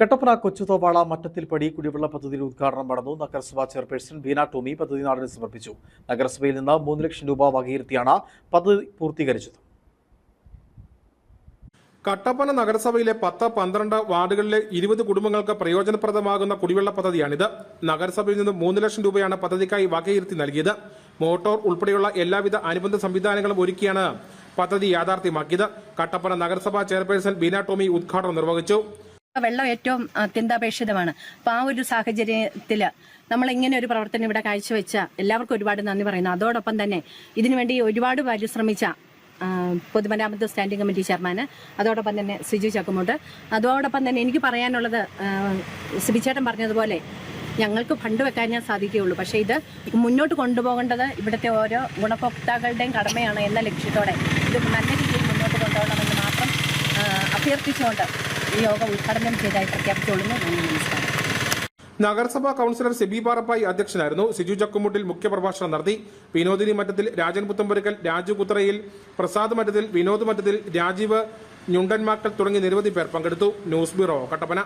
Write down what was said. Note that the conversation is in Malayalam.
കട്ടപ്പന കൊച്ചുതോവാള മറ്റത്തിൽപ്പടി കുടിവെള്ള പദ്ധതിയുടെ ഉദ്ഘാടനം നടന്നു. നഗരസഭാ ചെയർപേഴ്സൺ ബീന ടോമി പദ്ധതി നാടിന് സമർപ്പിച്ചു. നഗരസഭയിൽ നിന്ന് മൂന്ന് ലക്ഷം രൂപ വകയിരുത്തിയാണ് പദ്ധതി പൂർത്തീകരിച്ചത്. കട്ടപ്പന നഗരസഭയിലെ പത്ത് പന്ത്രണ്ട് വാർഡുകളിലെ ഇരുപത് കുടുംബങ്ങൾക്ക് പ്രയോജനപ്രദമാകുന്ന കുടിവെള്ള പദ്ധതിയാണിത്. നഗരസഭയിൽ നിന്ന് മൂന്ന് ലക്ഷം രൂപയാണ് പദ്ധതിക്കായി വകയിരുത്തി നൽകിയത്. മോട്ടോർ ഉൾപ്പെടെയുള്ള എല്ലാവിധ അനുബന്ധ സംവിധാനങ്ങളും ഒരുക്കിയാണ് പദ്ധതി യാഥാർത്ഥ്യമാക്കിയത്. കട്ടപ്പന നഗരസഭാ ചെയർപേഴ്സൺ ബീന ടോമി ഉദ്ഘാടനം നിർവഹിച്ചു. വെള്ളം ഏറ്റവും അത്യന്താപേക്ഷിതമാണ്. അപ്പൊ ആ ഒരു സാഹചര്യത്തിൽ നമ്മൾ ഇങ്ങനെ ഒരു പ്രവർത്തനം ഇവിടെ കാഴ്ചവെച്ച എല്ലാവർക്കും ഒരുപാട് നന്ദി പറയുന്നു. അതോടൊപ്പം തന്നെ ഇതിനുവേണ്ടി ഒരുപാട് പരിശ്രമിച്ച പൊതുമരാമത്ത് സ്റ്റാൻഡിംഗ് കമ്മിറ്റി ചെയർമാന് അതോടൊപ്പം തന്നെ സിജു ചക്കുമുട്ട്. അതോടൊപ്പം തന്നെ എനിക്ക് പറയാനുള്ളത് സിബിച്ചേട്ടൻ പറഞ്ഞതുപോലെ ഞങ്ങൾക്ക് ഫണ്ട് വെക്കാൻ ഞാൻ സാധിക്കുകയുള്ളൂ. പക്ഷേ ഇത് മുന്നോട്ട് കൊണ്ടുപോകേണ്ടത് ഇവിടുത്തെ ഓരോ ഗുണഭോക്താക്കളുടെയും കടമയാണ് എന്ന ലക്ഷ്യത്തോടെ ഇത് നല്ല രീതിയിൽ മുന്നോട്ട് കൊണ്ടുപോകണമെന്ന് മാത്രം അഭ്യർത്ഥിച്ചുകൊണ്ട് ഈ യോഗം ഉദ്ഘാടനം ചെയ്തതായി പ്രഖ്യാപിച്ചുകൊള്ളുന്നു. നന്ദി നമസ്കാരം. നഗരസഭാ കൌൺസിലർ സിബി പാറപ്പായി അധ്യക്ഷനായിരുന്നു. സിജു ചക്കുമുട്ടിൽ മുഖ്യപ്രഭാഷണം നടത്തി. വിനോദിനി മറ്റത്തിൽ രാജൻ പുത്തമ്പുരക്കൽ രാജു കുത്തറയിൽ പ്രസാദ് മറ്റത്തിൽ വിനോദ് മറ്റത്തിൽ രാജീവ് ഞുണ്ടൻമാക്കൽ തുടങ്ങി നിരവധി പേർ പങ്കെടുത്തു. News bureau Kattappana.